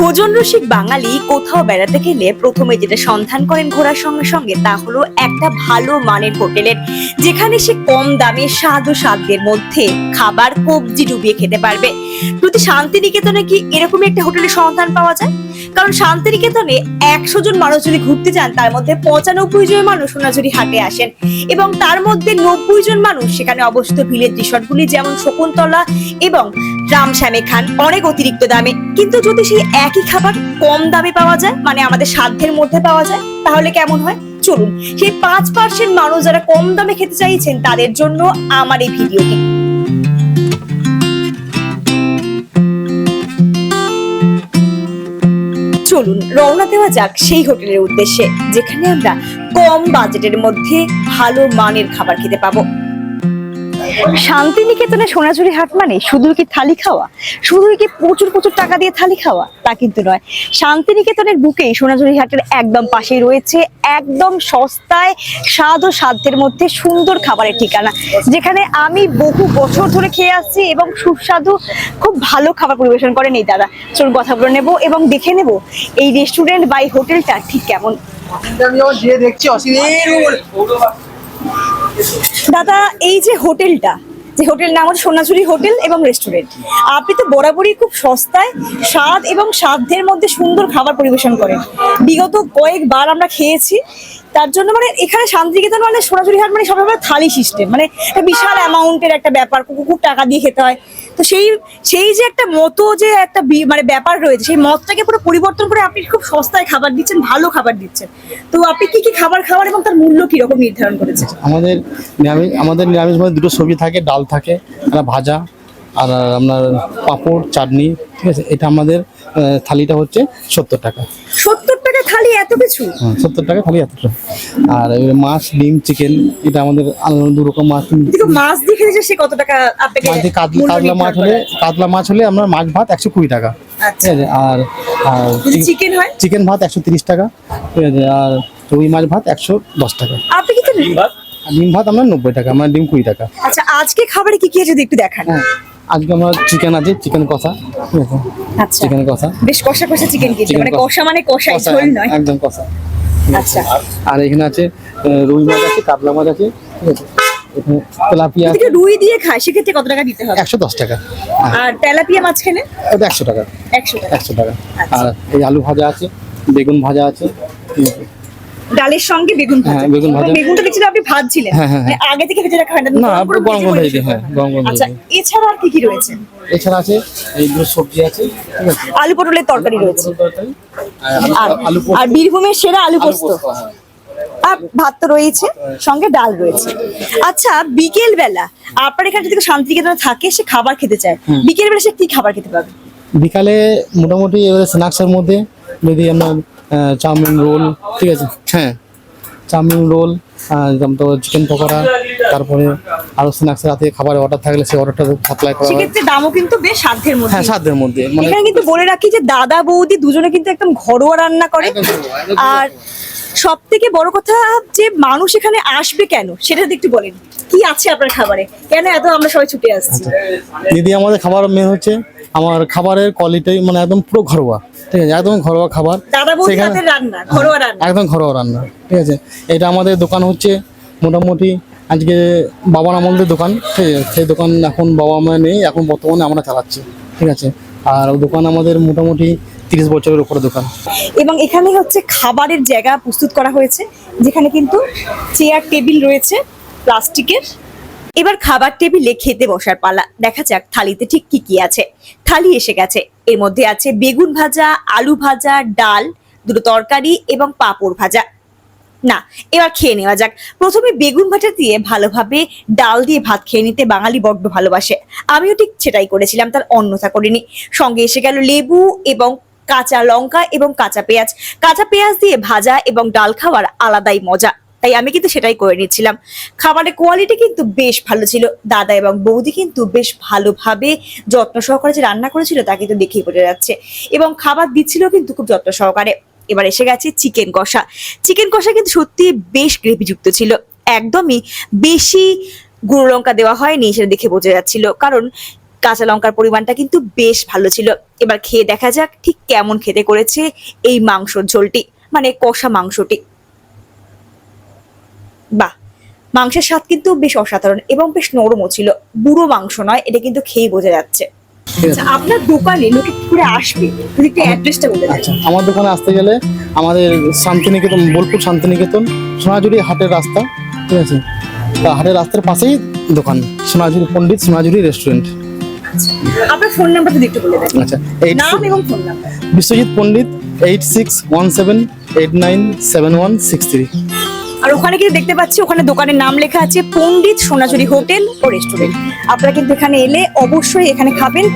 ভোজন রসিক বাঙালি কোথাও বেড়াতে গেলে প্রথমে যেটা সন্ধান করেন ঘোরার সঙ্গে সঙ্গে তা হলো একটা ভালো মানের হোটেলের, যেখানে সে কম দামে স্বাদ ও স্বাদের মধ্যে খাবার, কবজি ডুবিয়ে খেতে পারবে। প্রতি শান্তিনিকেতনে কি এরকমই একটা হোটেলের সন্ধান পাওয়া যায়? কারণ শান্তিনিকেতনে একশো জন মানুষ যদি ঘুরতে যান, তার মধ্যে পঁচানব্বই জন মানুষ সোনাঝুরি হাটে আসেন এবং তার মধ্যে নব্বই জন মানুষ সেখানে অবস্থিত ভিলেজ রিসর্টগুলি যেমন শকুন্তলা এবং রামশ্যামে খান, অনেক অতিরিক্ত দামে। কিন্তু যদি সেই একই খাবার কম দামে পাওয়া যায় মানে আমাদের সাধ্যের মধ্যে পাওয়া যায়, তাহলে কেমন হয়? চলুন, সেই পাঁচ পার্সেন্ট মানুষ যারা কম দামে খেতে চাইছেন, তাদের জন্য আমার এই ভিডিওটি। চলুন, রওনা দেওয়া যাক সেই হোটেলের উদ্দেশ্যে, যেখানে আমরা কম বাজেটের মধ্যে ভালো মানের খাবার খেতে পাবো। শান্তিনিকেতনে সোনাঝুরি হাট মানে শুধু কি থালি খাওয়া? শুধু কি প্রচুর প্রচুর টাকা দিয়ে থালি খাওয়া? তা কিন্তু নয়। শান্তিনিকেতনের বুকেই সোনাঝুরি হাটের একদম পাশেই রয়েছে একদম সস্তায় স্বাদ ও সাধ্যের মধ্যে সুন্দর খাবারের ঠিকানা। যেখানে আমি বহু বছর ধরে খেয়ে আসছি এবং সুস্বাদু, খুব ভালো খাবার পরিবেশন করেন এই দাদা। চলুন কথা বলে নেব এবং দেখে নেব এই রেস্টুরেন্ট বা এই হোটেলটা ঠিক কেমন। দেখছি দাদা, এই যে হোটেলটা, যে হোটেল নাম হচ্ছে সোনাঝুরি হোটেল এবং রেস্টুরেন্ট, আপনি তো বরাবরই খুব সস্তায় স্বাদ এবং সাধ্যের মধ্যে সুন্দর খাবার পরিবেশন করেন। বিগত কয়েকবার আমরা খেয়েছি তার জন্য মানে এখানে শান্তিনিকেতন মানে সোনাঝুরি হাট মানে সবাই থালি সিস্টেম মানে একটা বিশাল অ্যামাউন্টের একটা ব্যাপার খুব টাকা দিয়ে খেতে হয়। তো সেই সেই যে একটা মতো যে একটা মানে ব্যাপার রয়েছে সেই মতটাকে পুরো পরিবর্তন করে আপনি খুব সস্তায় খাবার দিচ্ছেন ভালো খাবার দিচ্ছেন। তো আপনি কি কি খাবার খাবার এবং তার মূল্য কীরকম নির্ধারণ করেছেন? আমাদের নিরামিষ আমাদের নিরামিষ মধ্যে দুটো সবজি থাকে ডাল থাকে একটা ভাজা আর আপনার পাঁপড় চাটনি ঠিক আছে? এটা আমাদের থালিটা হচ্ছে সত্তর টাকা। সত্তর থালি এত কিছু? সত্তর টাকা থালি এতটা। আর মাছ ডিম চিকেন এটা আমাদের আলাদা দু রকম মাছ। মাছ দিয়ে খেতে সে কত টাকা আপনাকে কাতলা মাছ হলে কাতলা মাছ হলে আমরা মাছ ভাত একশো কুড়ি টাকা। ঠিক আচ্ছা আছে? আর আর চিকেন হয়? চিকেন ভাত একশো তিরিশ টাকা। ঠিক আছে? আর রুই মাছ ভাত একশো দশ টাকা। আপনি কিন্তু আর ডিম ভাত? আমরা নব্বই টাকা মানে ডিম কুড়ি টাকা। আচ্ছা আজকে খাবারে কি কি আছে যদি একটু দেখান? হ্যাঁ। আজকে আমার চিকেন আছে চিকেন কষা ঠিক আছে? আচ্ছা। চিকেন কষা। বেশ কষা কষা চিকেন কিন্তু মানে কষা। মানে কষাই কষা, ঝোল নয়। একদম কষা। আচ্ছা। আর এখানে আছে রুই মাছ আছে কাতলা মাছ আছে ঠিক আছে? তেলাপিয়া আছে। রুই দিয়ে খায় সেক্ষেত্রে কত টাকা দিতে হবে? একশো দশ টাকা। আর তেলাপিয়া মাছ খেলে ওটা একশো টাকা। একশো টাকা। একশো টাকা। আচ্ছা। আর এই আলু ভাজা আছে বেগুন ভাজা আছে ঠিক আছে। ডালের সঙ্গে বেগুন ভাজা। হ্যাঁ, বেগুন ভাজা। বেগুনটা দেখছি আপনি ভাজছিলেন। হ্যাঁ, হ্যাঁ। মানে আগে থেকে ভেজে রাখা হয় না না, গরম গরম ভেজে হ্যাঁ, হয়। গরম আচ্ছা এছাড়া আর কি কি রয়েছে? এছাড়া আছে এই দুটো সবজি আছে আলু পটলের তরকারি রয়েছে। আর বীরভূমের সেরা আলু পোস্ত। আর ভাত তো রয়েছে সঙ্গে ডাল রয়েছে। আচ্ছা বিকেল বেলা আপনার এখানে যদি শান্তিনিকেতনে থাকে সে খাবার খেতে চায়। বিকেল বেলা সে কি খাবার খেতে পাবে? বিকালে মোটামুটি এবারে স্ন্যাক্সের মধ্যে যদি আহ, চাউমিন রোল ঠিক আছে? হ্যাঁ। চাউমিন রোল তো চিকেন পকোড়া তারপরে আরও স্ন্যাক্স রাতে খাবারের অর্ডার থাকলে সেই অর্ডারটা সাপ্লাই করা হয়। সেক্ষেত্রে দামও কিন্তু বেশ সাধ্যের মধ্যে। হ্যাঁ সাধ্যের মধ্যে মানে এখানে কিন্তু বলে রাখি যে দাদা বৌদি দুজনে কিন্তু একদম ঘরোয়া রান্না করে। আর সব থেকে বড় কথা যে মানুষ এখানে আসবে কেন সেটা যদি একটু বলেন। কি আছে আপনার খাবারে? কেন এত আমরা সবাই ছুটে আসছি? দিদি আমাদের খাবার মেন হচ্ছে আমার খাবারের কোয়ালিটি মানে একদম পুরো ঘরোয়া ঠিক আছে? একদম ঘরোয়া খাবার। সেখানে- ঘরোয়া একদম ঘরোয়া রান্না ঠিক আছে? এটা আমাদের দোকান হচ্ছে মোটামুটি আজকে বাবার আমলদের দোকান ঠিক আছে? সেই দোকান এখন বাবা মা নেই এখন বর্তমানে আমরা চালাচ্ছি ঠিক আছে? আর ওই দোকান আমাদের মোটামুটি তিরিশ বছরের উপরে দোকান। এবং এখানে হচ্ছে খাবারের জায়গা প্রস্তুত করা হয়েছে যেখানে কিন্তু চেয়ার টেবিল রয়েছে প্লাস্টিকের এবার খাবার টেবিলে খেতে বসার পালা। দেখা যাক থালিতে ঠিক কি কি আছে। থালি এসে গেছে। এর মধ্যে আছে বেগুন ভাজা, আলু ভাজা, ডাল, দুটো তরকারি এবং পাঁপড় ভাজা। না, এবার খেয়ে নেওয়া যাক। প্রথমে বেগুন ভাজা দিয়ে ভালোভাবে ডাল দিয়ে ভাত খেয়ে নিতে বাঙালি বড্ড ভালোবাসে। আমিও ঠিক সেটাই করেছিলাম, তার অন্যথা করিনি। সঙ্গে এসে গেল লেবু এবং কাঁচা লঙ্কা এবং কাঁচা পেঁয়াজ। কাঁচা পেঁয়াজ দিয়ে ভাজা এবং ডাল খাওয়ার আলাদাই মজা। তাই আমি কিন্তু সেটাই করে নিচ্ছিলাম। খাবারের কোয়ালিটি কিন্তু বেশ ভালো ছিল। দাদা এবং বৌদি কিন্তু বেশ ভালোভাবে যত্ন সহকারে যে রান্না করেছিল তা কিন্তু দেখেই বোঝা যাচ্ছে। এবং খাবার দিচ্ছিল কিন্তু খুব যত্ন সহকারে। এবার এসে গেছে চিকেন কষা। চিকেন কষা কিন্তু সত্যি বেশ গ্রেভিযুক্ত ছিল। একদমই বেশি গুঁড়ো লঙ্কা দেওয়া হয়নি সেটা দেখে বোঝা যাচ্ছিল। কারণ কাঁচা লঙ্কার পরিমাণটা কিন্তু বেশ ভালো ছিল। এবার খেয়ে দেখা যাক ঠিক কেমন খেতে করেছে এই মাংসর ঝোলটি মানে কষা মাংসটি। বাহ মাংসের স্বাদ কিন্তু বেশ অসাধারণ এবং বেশ নরমও ছিল। বুড়ো মাংস নয় এটা কিন্তু খেয়ে বোঝা যাচ্ছে। আচ্ছা আপনার দোকানে লোকে কি করে আসবে? যদি একটু অ্যাড্রেসটা বলে আচ্ছা আমার দোকানে আসতে গেলে আমাদের শান্তিনিকেতন বোলপুর শান্তিনিকেতন সোনাঝুরি হাটের রাস্তা ঠিক আছে? তা হাটের রাস্তার পাশেই দোকান সোনাঝুরি পণ্ডিত সোনাঝুরি রেস্টুরেন্ট আপনার ফোন নাম্বারটা একটু বলে দেন। আচ্ছা নাম এবং phone number Biswajit Pandit eight six one seven eight nine seven one six three আর ওখানে কিন্তু দেখতে পাচ্ছি ওখানে দোকানের নাম লেখা আছে পণ্ডিত সোনাঝুরি হোটেল ও রেস্টুরেন্ট। আপনারা কিন্তু এখানে এলে অবশ্যই এখানে খাবেন।